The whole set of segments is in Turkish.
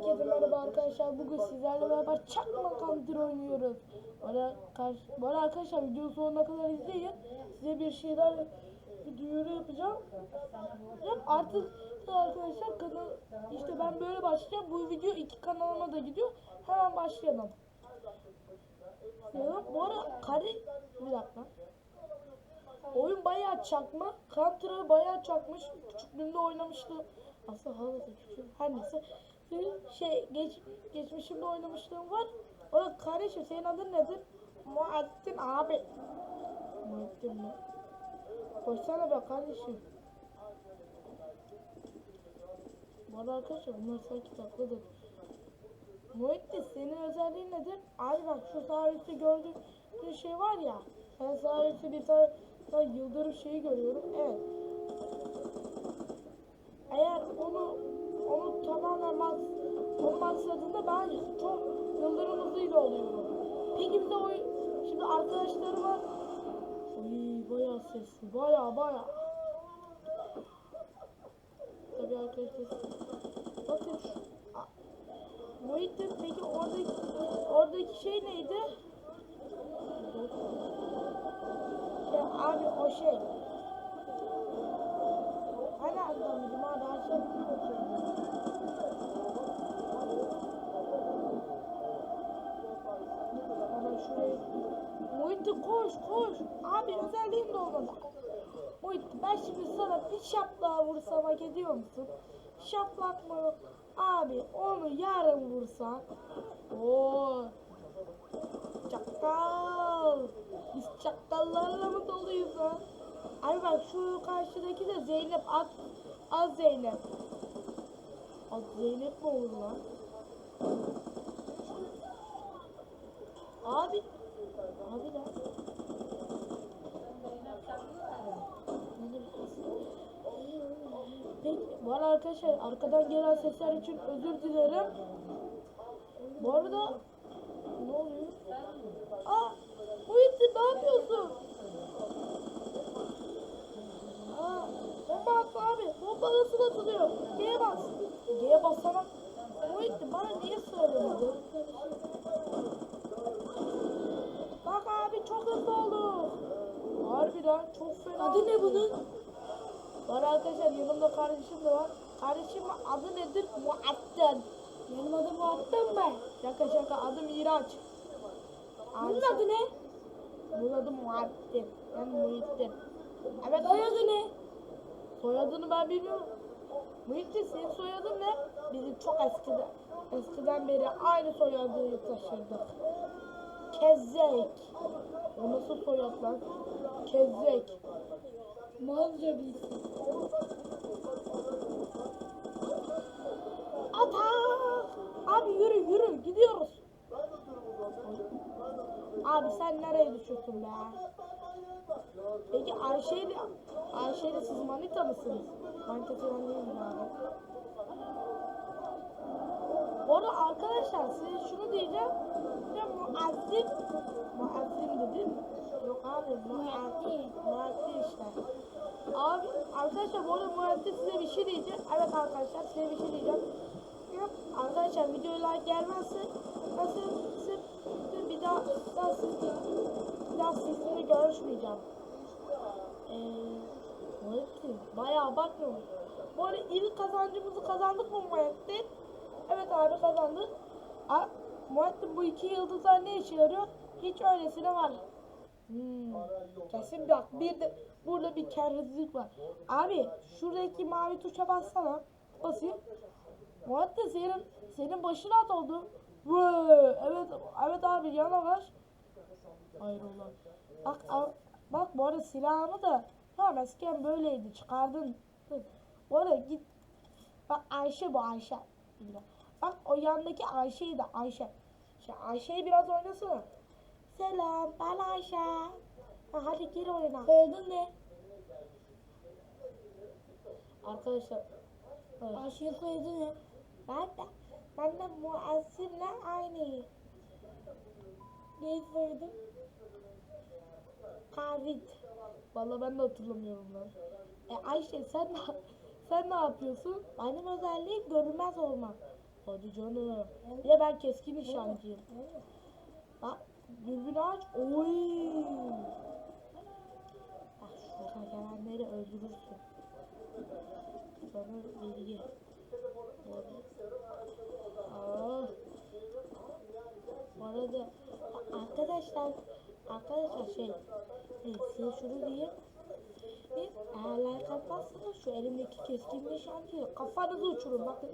Herkese merhaba arkadaşlar. Bugün sizlerle beraber çakma counter oynuyoruz. Bana karşı, bana arkadaşlar videonun sonuna kadar izleyin. Size bir şeyler bir duyuru yapacağım. Ya artık arkadaşlar kanal işte ben böyle başlayacağım. Bu video iki kanalıma da gidiyor. Hemen başlayalım. Ya, bu ara kare bir dakika. Oyun bayağı çakma. Counter'ı bayağı çakmış. Küçüklüğümde oynamıştım. Aslında hala da küçük. Her neyse. Şey geç, geçmişimde oynamışlığım var. O kardeşim senin adın nedir? Muhattin abi. Muhattin mi? Koşsana be kardeşim. Bana arkadaşlar bunlar sanki tatlıdır. Muhittin senin özelliğin nedir? Abi bak şu sağ üstte gördüğün şey var ya. Ben sağ bir tane, tane yıldırım şeyi görüyorum. Evet. Eğer onu onu onu maksadında ben çok yıldırım hızıyla oluyorum. Peki bir de o şimdi arkadaşlarıma Uy bayağı sesli bayağı bayağı Tabii arkadaşlar Bakın şu Muhittin peki oradaki oradaki şey neydi? Ya abi o şey Adamım abi her şey Hemen şuraya Muhittin koş koş Abi özelliğin de olmadı Muhittin ben şimdi sana bir şaplığa vursam hak ediyor musun? Şaplak mı? Abi onu yarın vursan Oo Çakal Biz çakallarla mı doluyuz ha? Abi bak şu karşıdaki de Zeynep at az Zeynep. Az Zeynep mi olur lan? Abi Abi lan. Peki arada arkadaşlar arkadan gelen sesler için özür dilerim. Bu arada ne oluyor? Aa Muhittin ne yapıyorsun? Aa, bomba attı abi. Bomba nasıl atılıyor? G'ye bas. G'ye bassana. Muhittin bana niye söylemedin? Bak abi çok hızlı oldu. Harbiden çok fena. Adı ne bunun? Var arkadaşlar yanımda kardeşim de var. Kardeşimin adı nedir? Muatten. Benim adım Muhattin ben. Şaka şaka adı Miraç. Bunun adı ne? Bunun adı Muattin. Ben Muhittin. Evet Soyadı ne? Soyadını ben bilmiyorum. Muhittin senin soyadın ne? Bizim çok eskiden, eskiden beri aynı soyadı taşırdık. Kezzek. O nasıl soyad lan? Kezzek. Malca bilsin. Ata! Abi yürü yürü gidiyoruz. Abi sen nereye düşüyorsun be? Peki Ayşe ile Ayşe ile siz manita mısınız? Manita falan değil mi abi? Bu arada arkadaşlar size şunu diyeceğim. Ya muazzin muazzin dedim. Yok abi muazzin. Muazzin işte. Abi arkadaşlar bu arada muazzin size bir şey diyeceğim. Evet arkadaşlar size bir şey diyeceğim. Yok arkadaşlar videoya like gelmezse nasıl bir daha daha siz daha sizinle görüşmeyeceğim. Muhittin bayağı bakmıyorum. Bu arada ilk kazancımızı kazandık mı Muhittin? Evet abi kazandık. A Muhittin bu iki yıldızlar ne işe yarıyor? Hiç öylesine var. Hmm. Kesin bak bir de burada bir kerizlik var. Abi şuradaki mavi tuşa bassana. Basayım. Muhittin senin senin başın at oldu. Evet evet abi yanaş. Hayır ulan. Bak al- bak bu arada silahını da tamam eskiden böyleydi çıkardın. Bu arada git bak Ayşe bu Ayşe. Bak o yandaki Ayşe'yi de Ayşe. Şey, Ayşe'yi biraz oynasana. Selam ben Ayşe. Ha, hadi gir oyuna. Soyadın ne? Arkadaşlar. Evet. Ayşe'nin soyadı ne? Ben de ben de Muazzin'le aynıyım. Ne soyadın? Kavit. Vallahi ben de hatırlamıyorum lan. E Ayşe sen ne, sen ne yapıyorsun? Benim özelliğim görünmez olmak. Hadi canım. Bir de ben keskin nişancıyım. Bak dürbünü aç. Oy. Bak şurada gelenleri öldürürsün. Sana bilgi. Aa. Bu arada arkadaşlar arkadaşlar şey e, size şunu diyeyim. Bir, eğer like şu elimdeki keskin nişancıyı kafanızı uçurun bakın.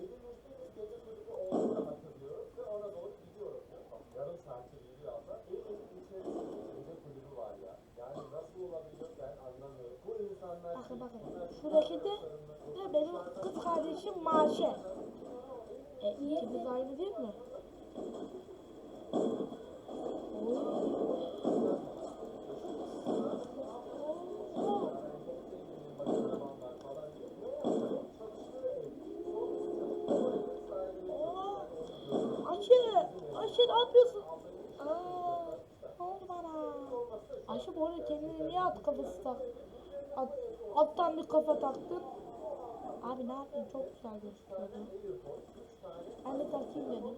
Bakın bakın. Şuradaki de, de benim kız kardeşim Maşe. E, ikimiz aynı değil mi? Ayşe, Ayşe ne yapıyorsun? Aa, ne bana? Ayşe bu arada kendine niye at kafası tak? At, attan bir kafa taktın. Abi ne yapayım çok güzel gözüküyordu. Ben de takayım dedim.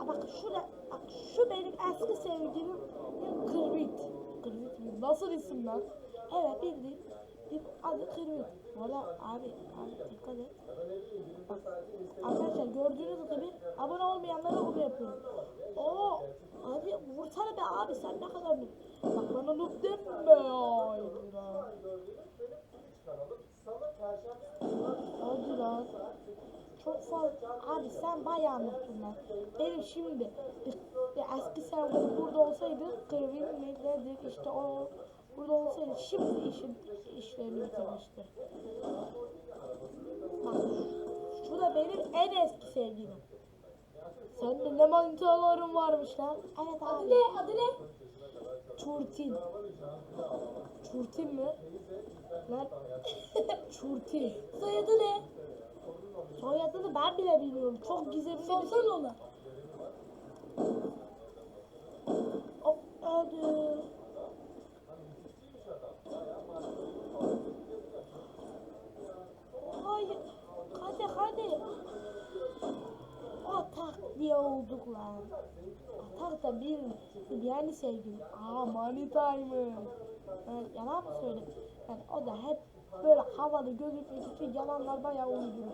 Aa, bak şurada, bak şu benim eski sevgilim Kırvit. Kırvit mi? Nasıl isim lan? Evet bildiğin bir adı Kırvit. Arada abi, abi dikkat et. Bak, arkadaşlar gördüğünüz gibi abone olmayanlara onu yapıyorum. Oo, abi vursana be abi sen ne kadar noob. Bak bana noob deme ya. Hadi lan. Çok fazla. Abi sen bayağı noobsun lan. Benim şimdi bir, bir eski sevgilim burada olsaydı Kırvin nedir işte o burada olsaydı şimdi işin işlerini bitirmişti. Bak şu da benim en eski sevgilim. Sen de ne manitaların varmış lan. Evet Adı abi. ne? Adı ne? Çurtin. Çurtin mi? Lan. Çurtin. Soyadı ne? Soyadını ben bile bilmiyorum. Çok gizemli bir. Sorsana ona. Hop hadi. Hayır. Hadi hadi. Atak diye olduk lan. Bir, bir yani sevgilim. Aa manitaymış. Ben yalan mı söyledim? Yani o da hep böyle havalı gözükmek için yalanlar bayağı uyduruyor.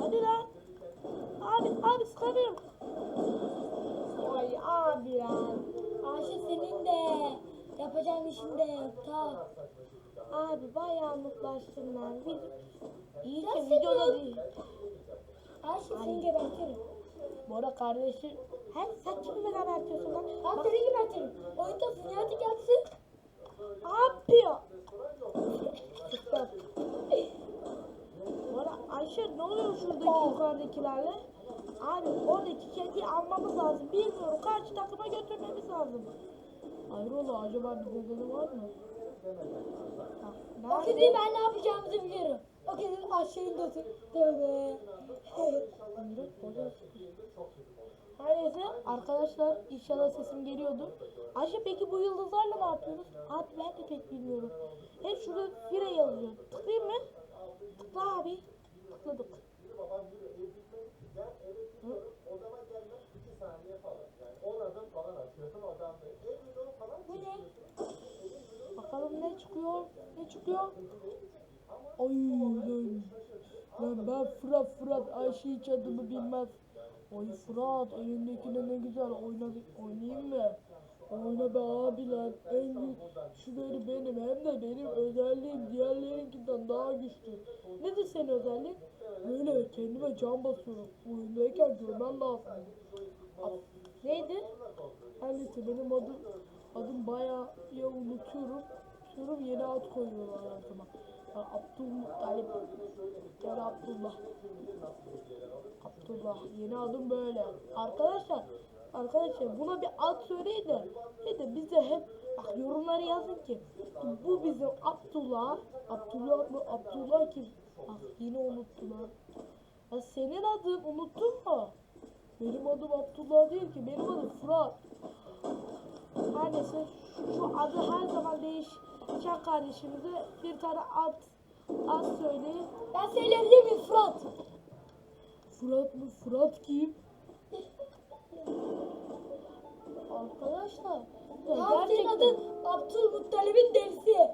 Hadi lan. Abi abi sıkamıyorum. Ay abi ya. Ayşe senin de. Yapacağın işin de. Ta. Abi bayağı mutlaştım ben. Bir, iyi ki videoda değil. Ayşe Ay. seni gebertirim. Bu arada kardeşim. He sen kimi beraber yapıyorsun lan? Bak, seni gebertirim. Oyundasın ya hadi gelsin. ne yapıyor? Arada Ayşe ne oluyor şuradaki yukarıdakilerle? Abi oradaki kediyi almamız lazım. Bilmiyorum karşı takıma götürmemiz lazım. Hayrola acaba bir nedeni var mı? Bak, O kediyi ben ne yapacağımızı biliyorum. O kedinin Ayşe'nin götü. Tövbe. Her neyse arkadaşlar inşallah sesim geliyordu. Ayşe peki bu yıldızlarla ne yapıyoruz? Abi ben de pek bilmiyorum. Hep şurada fire yazıyor. Tıklayayım mı? Tıkla abi. Tıkladık. Hı? Odama gelmek 2 saniye falan. Yani 10 adım falan atıyorum odamda. Ev videomu falan Bu ne? Bakalım ne çıkıyor? Ne çıkıyor? Ay lan. Lan ben Fırat Fırat Ayşe hiç adımı bilmez. Ay Fırat elindekine ne güzel oynadı. Oynayayım mı? Oyna be abi lan. En güçlüleri benim. Hem de benim özelliğim diğerlerinkinden daha güçlü. Nedir senin özelliğin? Böyle kendime can basıyorum. Oyundayken görmen lazım. Neydi? Her neyse benim adım adım bayağı ya unutuyorum. Unutuyorum yeni ad koyuyorlar her Abdülmuttalip. Gel Abdullah. Abdullah. Yeni adım böyle. Arkadaşlar Arkadaşlar buna bir ad söyleyin de bir de bize hep bak yorumlara yazın ki bu bizim Abdullah Abdullah mı Abdullah kim? Bak yine unuttum ha. Ya senin adın unuttun mu? Benim adım Abdullah değil ki benim adım Fırat. Her neyse şu adı her zaman değişen kardeşimize bir tane ad Az söyle. Ben söyleyebilir miyim Fırat? Fırat mı? Fırat kim? Arkadaşlar. gerçekten- adın Abdülmuttalib'in delisi.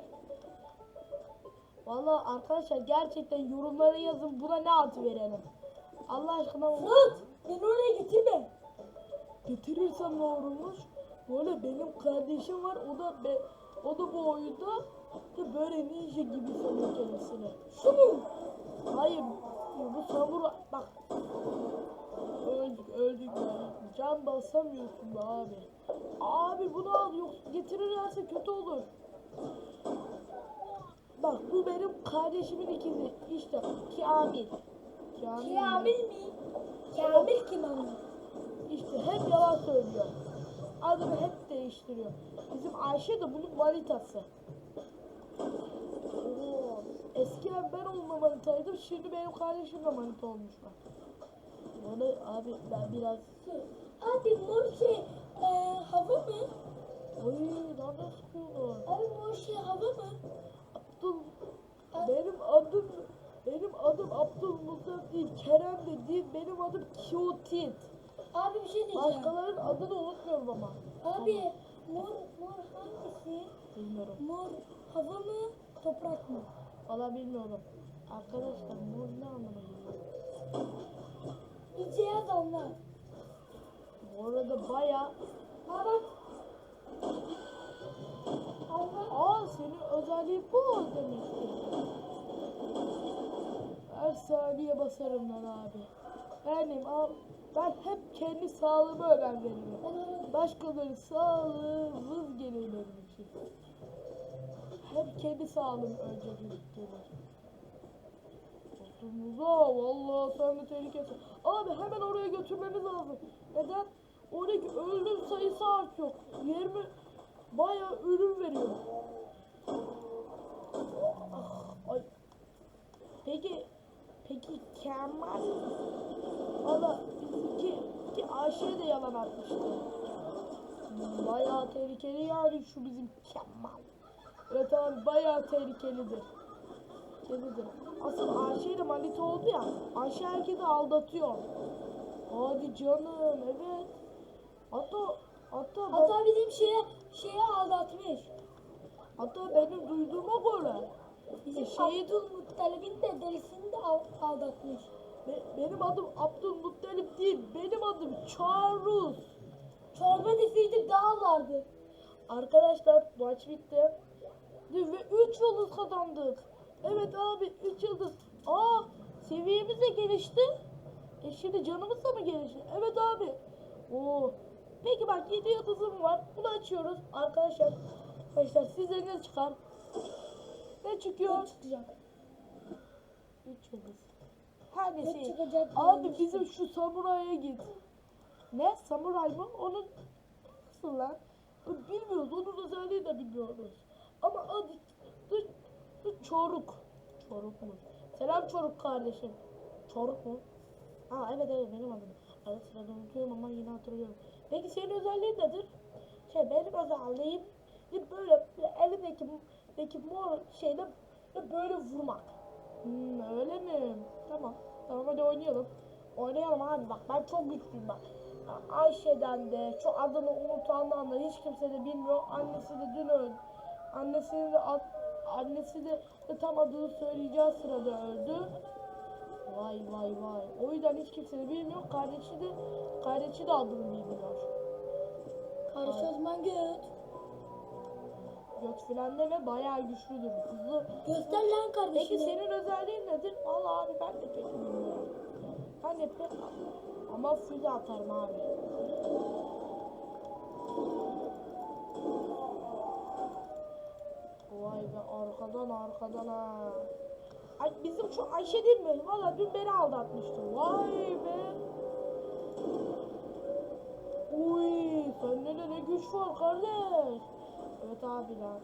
Valla arkadaşlar gerçekten yorumlara yazın buna ne ad verelim. Allah aşkına Fırat beni oraya getirme. getirirsem ne olurmuş? Böyle benim kardeşim var o da be, o da bu oyunda da böyle ninja gibi sanıyor kendisini. Şu mu? Hayır bu samuray bak. Öldük öldük ya. Can basamıyorsun be abi. Abi bunu al yoksa getirirlerse kötü olur. Bak bu benim kardeşimin ikizi. İşte Kamil. Kamil. Kamil mi? Kamil kim ama? İşte hep yalan söylüyor. Adını hep değiştiriyor. Bizim Ayşe de bunun manitası. Oo, eskiden ben onunla manitaydım. Şimdi benim kardeşim de manita olmuşlar. Bana abi ben biraz... Abi mor şey e, hava mı? Oy nereden sıkıyorlar? Abi mor şey hava mı? Abdul... Benim adım... Benim adım Abdülmuttalip değil, Kerem de değil, benim adım Kiotit. Abi bir şey diyeceğim. Başkalarının adını unutmuyorum ama. Abi mor mor hangisi? Bilmiyorum. Mor hava mı? Toprak mı? Valla bilmiyorum. Arkadaşlar mor ne anlama geliyor? İyice yaz anla. Bu arada baya... Aa bak. Bak. Aa senin özelliğin bu demek ki. Her saniye basarım ben abi. Benim abi, ben hep kendi sağlığıma önem veririm. Başkaları sağlığı vız gelir benim için. Hep kendi sağlığım önce gelir. Dostumuza vallahi sen de tehlikesin. Abi hemen oraya götürmemiz lazım. Neden? Oradaki ölüm sayısı artıyor. 20 bayağı ölüm veriyor. Ah. Peki, peki Kemal? Ayşe de yalan atmıştı. Bayağı tehlikeli yani şu bizim Kemal. Evet abi bayağı tehlikelidir. Tehlikelidir. Asıl Ayşe ile manita oldu ya. Ayşe herkesi aldatıyor. Hadi canım evet. Hatta hatta ben- Hatta bizim şeye şeye aldatmış. hatta benim duyduğuma göre Bizim Şey- Abdülmuttalib'in de delisini de al- aldatmış. Be- benim adım Abdülmuttalip değil. Benim adım Charles. Çorba deseydi daha vardı. Arkadaşlar maç bitti. Ve 3 yıldız kazandık. Evet abi 3 yıldız. Aa seviyemiz de gelişti. E şimdi canımız da mı gelişti? Evet abi. Oo. Peki bak 7 yıldızım var. Bunu açıyoruz. Arkadaşlar. Arkadaşlar sizce ne çıkar? Ne çıkıyor? Ne çıkacak? 3 yıldız. Her Ne çıkacak? Abi bizim şu samuraya git. Ne? Samuray mı? Onun nasıl lan? Bilmiyoruz. Onun özelliğini de bilmiyoruz. Ama adı dı, dı, Çoruk. Çoruk mu? Selam Çoruk kardeşim. Çoruk mu? Ha evet evet benim adım. Ara sırada unutuyorum ama yine hatırlıyorum. Peki senin özelliğin nedir? Şey benim özelliğim böyle, böyle elimdeki deki mor şeyle böyle vurmak. Hmm, öyle mi? Tamam. Tamam hadi oynayalım. Oynayalım abi bak ben çok güçlüyüm bak. Ayşe'den de şu adını unutandan da hiç kimse de bilmiyor. Annesi de dün öldü. Annesi de ad- annesi de, de tam adını söyleyeceği sırada öldü. Vay vay vay. O yüzden hiç kimse de bilmiyor. Kardeşi de kardeşi de adını bilmiyor. Göt. Göt filan deme bayağı güçlüdür. Hızlı. Göster lan Peki kardeşini. senin özelliğin nedir? Vallahi abi ben de pek bilmiyorum. Ben de pek ama füze atarım abi. Vay be arkadan arkadan ha. Ay bizim şu Ayşe değil mi? Valla dün beni aldatmıştı. Vay be. Uy sende de ne güç var kardeş. Evet abi lan.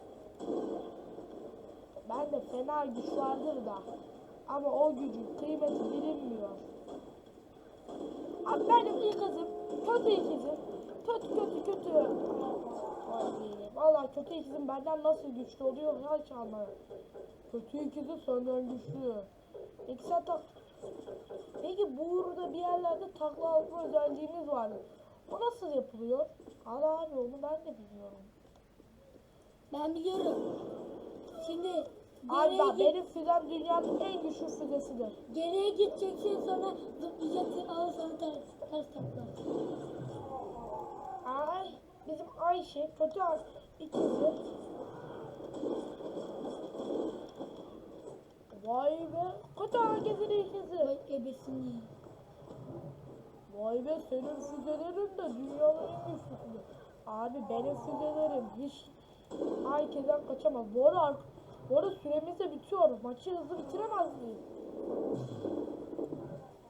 Ben de fena güç vardır da. Ama o gücün kıymeti bilinmiyor. Abi benim ikizim, kötü ikizim. Kötü kötü kötü. Valla kötü ikizim benden nasıl güçlü oluyor hiç anlamıyorum. Kötü ikizi senden güçlü. Peki sen tak... Peki burada bir yerlerde takla atma özelliğimiz vardı. O nasıl yapılıyor? Al abi onu ben de biliyorum. Ben biliyorum. Şimdi bak git, benim füzem dünyanın en güçlü füzesidir. geriye gideceksin sonra zıplayacaksın sonra ters, ters takla. Ay bizim Ayşe kötü ar- ikizi. Vay be kötü herkesin ikizi. Bak ebesini. Vay be senin füzelerin de dünyanın en güçlüsü. Abi benim füzelerim hiç herkesten kaçamaz. Bu ara, bu ara süremiz de bitiyor. Maçı hızlı bitiremez miyiz?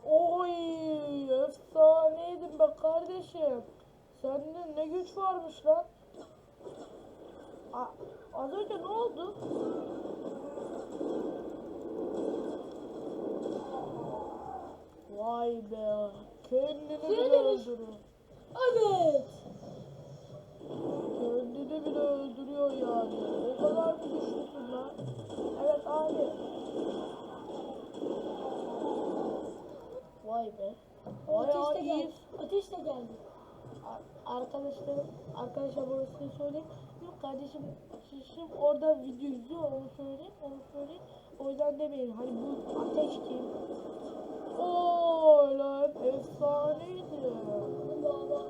Oy efsaneydin be kardeşim. Sende ne güç varmış lan. A az önce ne oldu? Vay be. Kendini öldürüyor. Evet. Kendini bile öldürüyor yani. O kadar mı güçlüsün lan? Evet abi. Vay be. Bayağı Ateş de geldi. Ateş de geldi. Ar- Arkadaşlarım, arkadaşlar burasını söyleyeyim. Yok kardeşim, şişim orada video izliyor onu söyleyeyim, onu söyleyeyim. O yüzden demeyin hani bu ateş kim? Oo lan efsaneydi. Baba.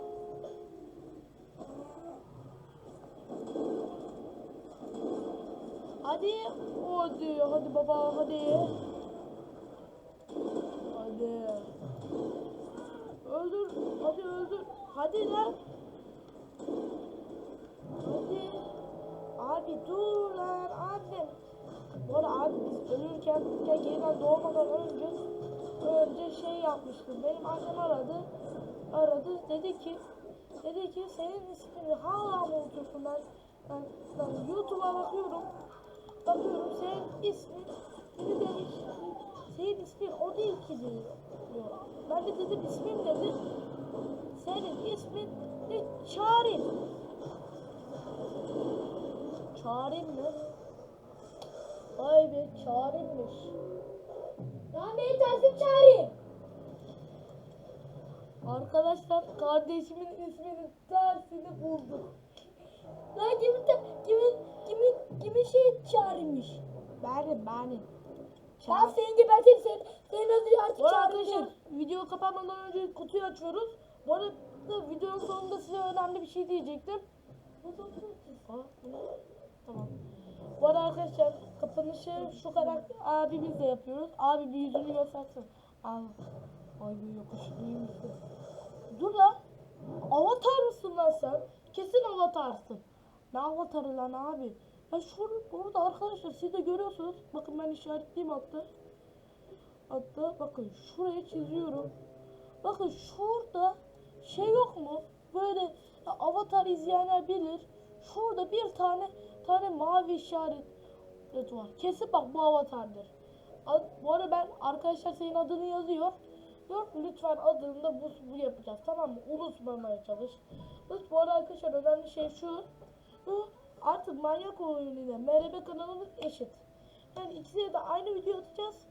Hadi, hadi, hadi baba, hadi. Hadi. Öldür, hadi öldür. Hadi lan. Hadi. Abi dur lan annem. Bu arada abi biz ölürken yeniden doğmadan önce önce şey yapmıştım. Benim annem aradı. Aradı dedi ki dedi ki senin ismini hala mı unutuyorsun ben, ben, ben YouTube'a bakıyorum. Bakıyorum senin ismin biri demiş senin ismin o değil ki diyor. Ben de dedim ismim nedir? Senin ismin ne? Çağrı. Çağrı mı? Vay be çağrıymış. Lan beni tersim çağırayım. Arkadaşlar kardeşimin isminin tersini bulduk. Lan kimin, kimin, çağırmış. Benim benim. Ben seni geberteyim sen. Senin adını artık Bu arada arkadaşlar video kapanmadan önce kutuyu açıyoruz. Bu arada videonun sonunda size önemli bir şey diyecektim. Aa? Tamam. Bu arada arkadaşlar kapanışı şu kadar abimizle yapıyoruz. Abi bir yüzünü göstersin. Al. Ay bu yakışıklı misin? Dur lan. Avatar mısın lan sen? Kesin avatarsın. Ne avatarı lan abi? Ya şurada burada arkadaşlar siz de görüyorsunuz. Bakın ben işaretleyeyim hatta. Hatta bakın şuraya çiziyorum. Bakın şurada şey yok mu? Böyle ya, avatar izleyenler bilir. Şurada bir tane tane mavi işaret var. Kesin bak bu avatardır. A- Bu arada ben arkadaşlar senin adını yazıyor. Yok lütfen adını da bu, bu yapacağız tamam mı? Unutmamaya çalış. Evet, bu arada arkadaşlar önemli şey şu. Bu artık manyak oyunuyla MRB kanalımız eşit. Yani ikisine de aynı video atacağız.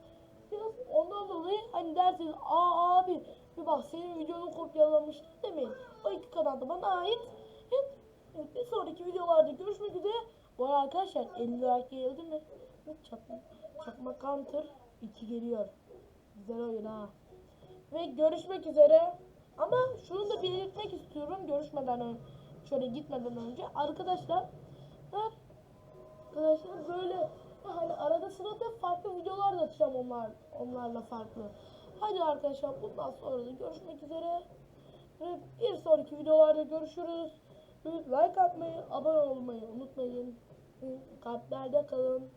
Biraz ondan dolayı hani dersiniz aa abi bir bak senin videonu kopyalamıştı demeyin. O iki kanal da bana ait. Evet, bir sonraki videolarda görüşmek üzere. Bu arada arkadaşlar 50 like geldi mi? Çakma, çakma counter 2 geliyor. Güzel oyun ha. Ve görüşmek üzere. Ama şunu da belirtmek istiyorum görüşmeden önce. Şöyle gitmeden önce. Arkadaşlar Arkadaşlar böyle hani arada sırada farklı videolar da atacağım onlar onlarla farklı. Hadi arkadaşlar bundan sonra da görüşmek üzere. Ve bir sonraki videolarda görüşürüz. Like atmayı, abone olmayı unutmayın. Kalplerde kalın.